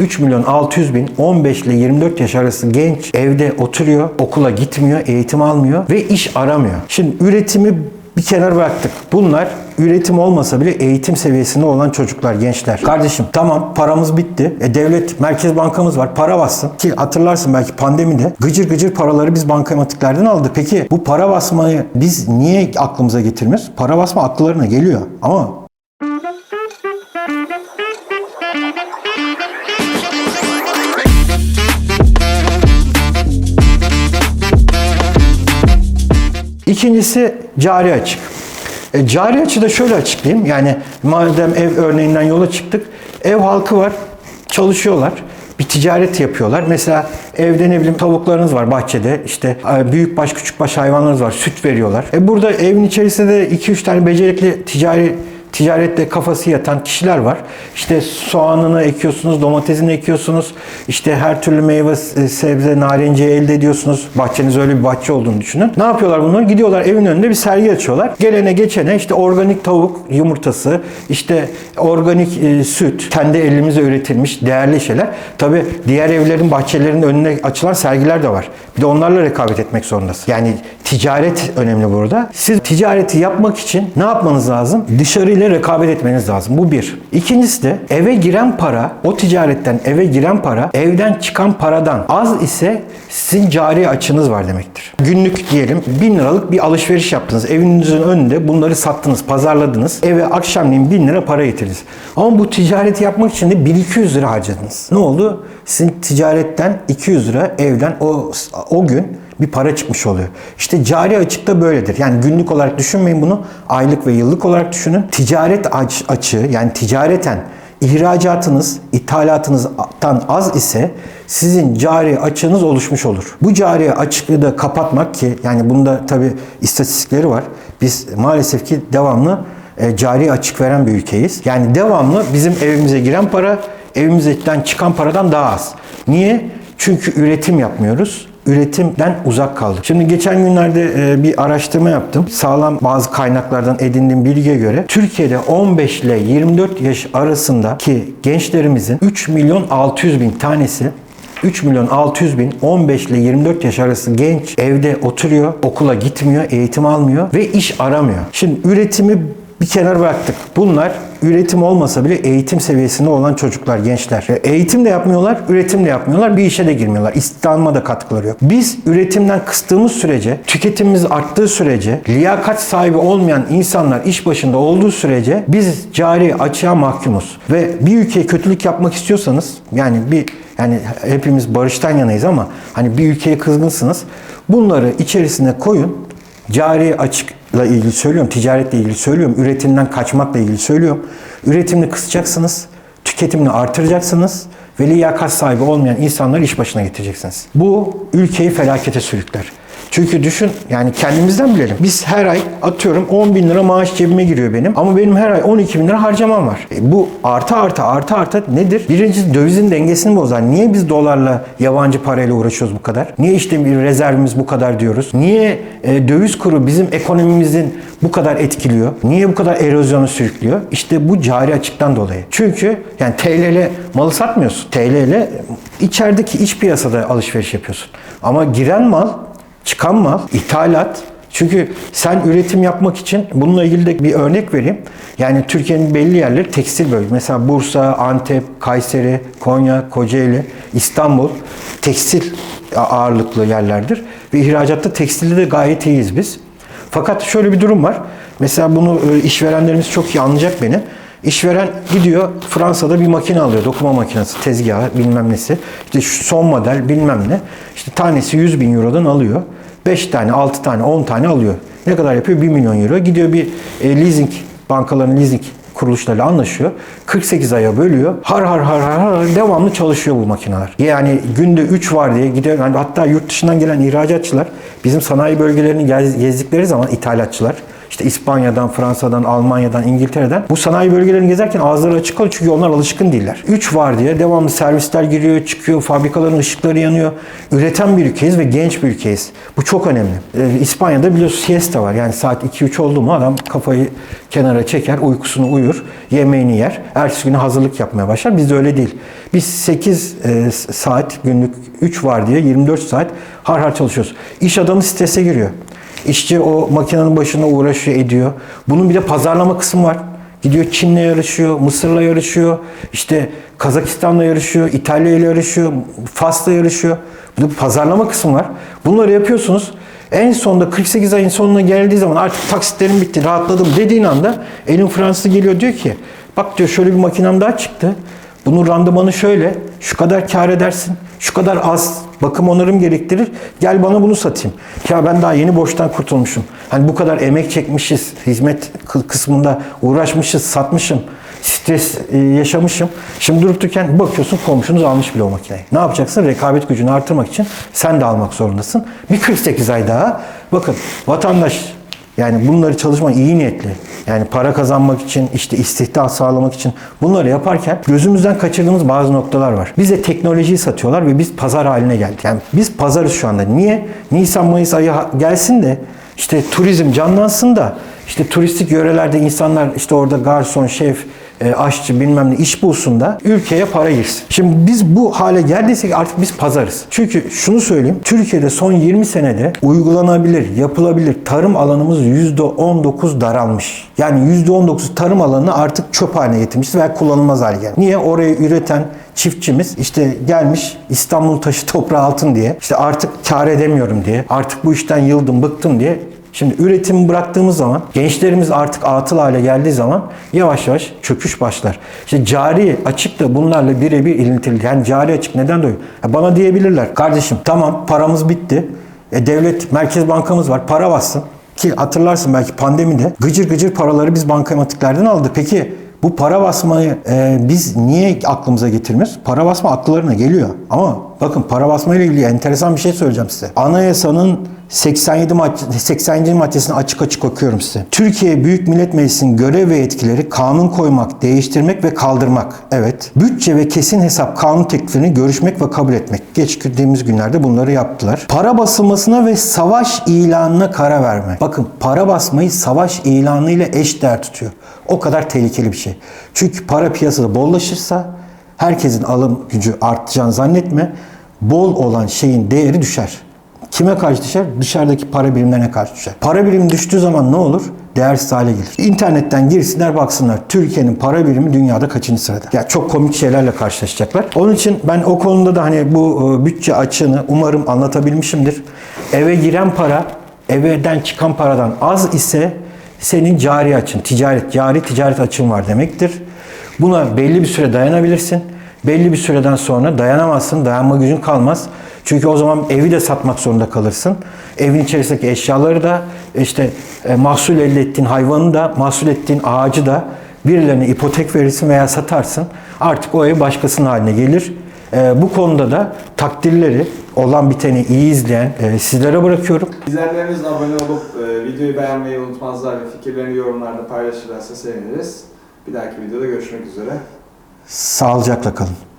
3 milyon 600 bin 15 ile 24 yaş arası genç evde oturuyor, okula gitmiyor, eğitim almıyor ve iş aramıyor. Şimdi üretimi bir kenar bıraktık. Bunlar üretim olmasa bile eğitim seviyesinde olan çocuklar, gençler. Kardeşim tamam paramız bitti. E, devlet, Merkez Bankamız var. Para bassın. Ki hatırlarsın belki pandemide gıcır gıcır paraları biz bankamatiklerden aldık. Peki bu para basmayı biz niye aklımıza getirmiyoruz? Para basma akıllarına geliyor. Ama İkincisi cari açık. E, cari açı da şöyle açıklayayım. Yani madem ev örneğinden yola çıktık. Ev halkı var. Çalışıyorlar. Bir ticaret yapıyorlar. Mesela evde ne bileyim tavuklarınız var bahçede. İşte e, büyük baş küçük baş hayvanlarınız var. Süt veriyorlar. E burada evin içerisinde de 2-3 tane becerikli ticari ticarette kafası yatan kişiler var. İşte soğanını ekiyorsunuz, domatesini ekiyorsunuz. İşte her türlü meyve, e, sebze, narenciye elde ediyorsunuz. Bahçeniz öyle bir bahçe olduğunu düşünün. Ne yapıyorlar bunlar? Gidiyorlar evin önünde bir sergi açıyorlar. Gelene geçene işte organik tavuk yumurtası, işte organik e, süt, kendi elimizle üretilmiş değerli şeyler. Tabi diğer evlerin bahçelerinin önüne açılan sergiler de var. Bir de onlarla rekabet etmek zorundasın. Yani ticaret önemli burada. Siz ticareti yapmak için ne yapmanız lazım? Dışarıyla rekabet etmeniz lazım. Bu bir. İkincisi de eve giren para, o ticaretten eve giren para, evden çıkan paradan az ise sizin cari açınız var demektir. Günlük diyelim 1000 liralık bir alışveriş yaptınız. Evinizin önünde bunları sattınız, pazarladınız. Eve akşamleyin 1000 lira para getirdiniz. Ama bu ticareti yapmak için de 1200 lira harcadınız. Ne oldu? Sizin ticaretten 200 lira evden o, o gün bir para çıkmış oluyor. İşte cari açık da böyledir. Yani günlük olarak düşünmeyin bunu. Aylık ve yıllık olarak düşünün. Ticaret aç- açığı yani ticareten ihracatınız ithalatınızdan az ise sizin cari açığınız oluşmuş olur. Bu cari açıklığı da kapatmak ki yani bunda tabi istatistikleri var. Biz maalesef ki devamlı e, cari açık veren bir ülkeyiz. Yani devamlı bizim evimize giren para evimizden çıkan paradan daha az. Niye? Çünkü üretim yapmıyoruz üretimden uzak kaldık. Şimdi geçen günlerde e, bir araştırma yaptım. Sağlam bazı kaynaklardan edindiğim bilgiye göre Türkiye'de 15 ile 24 yaş arasındaki gençlerimizin 3 milyon 600 bin tanesi 3 milyon 600 bin 15 ile 24 yaş arası genç evde oturuyor, okula gitmiyor, eğitim almıyor ve iş aramıyor. Şimdi üretimi bir kenar bıraktık. Bunlar üretim olmasa bile eğitim seviyesinde olan çocuklar, gençler. E, Eğitim de yapmıyorlar, üretim de yapmıyorlar, bir işe de girmiyorlar. İstihdama da katkıları yok. Biz üretimden kıstığımız sürece, tüketimimiz arttığı sürece, liyakat sahibi olmayan insanlar iş başında olduğu sürece biz cari açığa mahkumuz. Ve bir ülkeye kötülük yapmak istiyorsanız, yani bir yani hepimiz barıştan yanayız ama hani bir ülkeye kızgınsınız. Bunları içerisine koyun. Cari açıkla ilgili söylüyorum, ticaretle ilgili söylüyorum, üretimden kaçmakla ilgili söylüyorum. Üretimini kısacaksınız, tüketimini artıracaksınız ve liyakat sahibi olmayan insanları iş başına getireceksiniz. Bu ülkeyi felakete sürükler. Çünkü düşün yani kendimizden bilelim. Biz her ay atıyorum 10 bin lira maaş cebime giriyor benim. Ama benim her ay 12 bin lira harcamam var. E bu artı artı artı artı nedir? Birincisi dövizin dengesini bozar. Niye biz dolarla yabancı parayla uğraşıyoruz bu kadar? Niye işte bir rezervimiz bu kadar diyoruz? Niye e, döviz kuru bizim ekonomimizin bu kadar etkiliyor? Niye bu kadar erozyonu sürüklüyor? İşte bu cari açıktan dolayı. Çünkü yani TL ile malı satmıyorsun. TL ile içerideki iç piyasada alışveriş yapıyorsun. Ama giren mal çıkan mal, ithalat. Çünkü sen üretim yapmak için bununla ilgili de bir örnek vereyim. Yani Türkiye'nin belli yerleri tekstil bölge. Mesela Bursa, Antep, Kayseri, Konya, Kocaeli, İstanbul tekstil ağırlıklı yerlerdir. Ve ihracatta tekstilde de gayet iyiyiz biz. Fakat şöyle bir durum var. Mesela bunu e, işverenlerimiz çok iyi anlayacak beni. İşveren gidiyor Fransa'da bir makine alıyor. Dokuma makinesi, tezgahı bilmem nesi. İşte şu son model bilmem ne. İşte tanesi 100 bin Euro'dan alıyor. 5 tane, 6 tane, 10 tane alıyor. Ne kadar yapıyor? 1 milyon Euro. Gidiyor bir e, leasing, bankaların leasing kuruluşlarıyla anlaşıyor. 48 aya bölüyor. Har har har har har devamlı çalışıyor bu makineler. Yani günde 3 var diye gidiyor. Yani hatta yurt dışından gelen ihracatçılar bizim sanayi bölgelerini gez- gezdikleri zaman ithalatçılar işte İspanya'dan, Fransa'dan, Almanya'dan, İngiltere'den bu sanayi bölgelerini gezerken ağızları açık kalıyor çünkü onlar alışkın değiller. 3 var diye devamlı servisler giriyor, çıkıyor, fabrikaların ışıkları yanıyor. Üreten bir ülkeyiz ve genç bir ülkeyiz. Bu çok önemli. Ee, İspanya'da biliyorsun siesta var. Yani saat 2-3 oldu mu adam kafayı kenara çeker, uykusunu uyur, yemeğini yer. Ertesi güne hazırlık yapmaya başlar. Bizde öyle değil. Biz 8 e, saat günlük 3 var diye 24 saat har har çalışıyoruz. İş adamı strese giriyor. İşçi o makinenin başında uğraşıyor, ediyor. Bunun bir de pazarlama kısmı var. Gidiyor Çin'le yarışıyor, Mısır'la yarışıyor, işte Kazakistan'la yarışıyor, İtalya ile yarışıyor, Fas'la yarışıyor. Burada bir pazarlama kısmı var. Bunları yapıyorsunuz. En sonunda 48 ayın sonuna geldiği zaman artık taksitlerim bitti, rahatladım dediğin anda elin Fransız geliyor diyor ki bak diyor şöyle bir makinem daha çıktı. Bunun randımanı şöyle, şu kadar kar edersin, şu kadar az bakım onarım gerektirir. Gel bana bunu satayım. Ya ben daha yeni borçtan kurtulmuşum. Hani bu kadar emek çekmişiz, hizmet kı- kısmında uğraşmışız, satmışım. Stres e, yaşamışım. Şimdi durup dururken bakıyorsun komşunuz almış bile o makineyi. Ne yapacaksın? Rekabet gücünü artırmak için sen de almak zorundasın. Bir 48 ay daha. Bakın vatandaş yani bunları çalışma iyi niyetli. Yani para kazanmak için, işte istihdam sağlamak için bunları yaparken gözümüzden kaçırdığımız bazı noktalar var. Bize teknolojiyi satıyorlar ve biz pazar haline geldik. Yani biz pazarız şu anda. Niye? Nisan Mayıs ayı gelsin de işte turizm canlansın da işte turistik yörelerde insanlar işte orada garson, şef, e, aşçı bilmem ne iş bulsun da ülkeye para girsin. Şimdi biz bu hale geldiysek artık biz pazarız. Çünkü şunu söyleyeyim. Türkiye'de son 20 senede uygulanabilir, yapılabilir tarım alanımız %19 daralmış. Yani %19 tarım alanını artık çöp haline getirmişiz veya kullanılmaz hale geldi. Niye? Orayı üreten çiftçimiz işte gelmiş İstanbul taşı toprağı altın diye işte artık kar edemiyorum diye artık bu işten yıldım bıktım diye Şimdi üretimi bıraktığımız zaman, gençlerimiz artık atıl hale geldiği zaman yavaş yavaş çöküş başlar. İşte cari açık da bunlarla birebir ilintili. Yani cari açık neden? Ya Bana diyebilirler, kardeşim tamam paramız bitti. E, devlet, Merkez Bankamız var, para bassın. Ki hatırlarsın belki pandemide gıcır gıcır paraları biz bankamatiklerden aldık. Peki bu para basmayı e, biz niye aklımıza getirmiyoruz? Para basma akıllarına geliyor. Ama bakın para basma ile ilgili enteresan bir şey söyleyeceğim size. Anayasanın 87 madde, 80. maddesini açık açık okuyorum size. Türkiye Büyük Millet Meclisi'nin görev ve yetkileri kanun koymak, değiştirmek ve kaldırmak. Evet. Bütçe ve kesin hesap kanun tekliflerini görüşmek ve kabul etmek. Geçtiğimiz günlerde bunları yaptılar. Para basılmasına ve savaş ilanına karar verme. Bakın para basmayı savaş ilanı ile eş değer tutuyor. O kadar tehlikeli bir şey. Çünkü para piyasada bollaşırsa herkesin alım gücü artacağını zannetme. Bol olan şeyin değeri düşer. Kime karşı düşer? Dışarıdaki para birimlerine karşı düşer. Para birimi düştüğü zaman ne olur? Değersiz hale gelir. İnternetten girsinler baksınlar. Türkiye'nin para birimi dünyada kaçıncı sırada? Ya çok komik şeylerle karşılaşacaklar. Onun için ben o konuda da hani bu e, bütçe açığını umarım anlatabilmişimdir. Eve giren para, evden çıkan paradan az ise senin cari açın, ticaret, cari ticaret açın var demektir. Buna belli bir süre dayanabilirsin. Belli bir süreden sonra dayanamazsın, dayanma gücün kalmaz. Çünkü o zaman evi de satmak zorunda kalırsın. Evin içerisindeki eşyaları da, işte e, mahsul elde ettiğin hayvanı da, mahsul ettiğin ağacı da birilerine ipotek verirsin veya satarsın. Artık o ev başkasının haline gelir. E, bu konuda da takdirleri olan biteni iyi izleyen e, sizlere bırakıyorum. İzleyenlerimiz abone olup e, videoyu beğenmeyi unutmazlar ve fikirlerini yorumlarda paylaşırlarsa seviniriz. Bir dahaki videoda görüşmek üzere. Sağlıcakla kalın.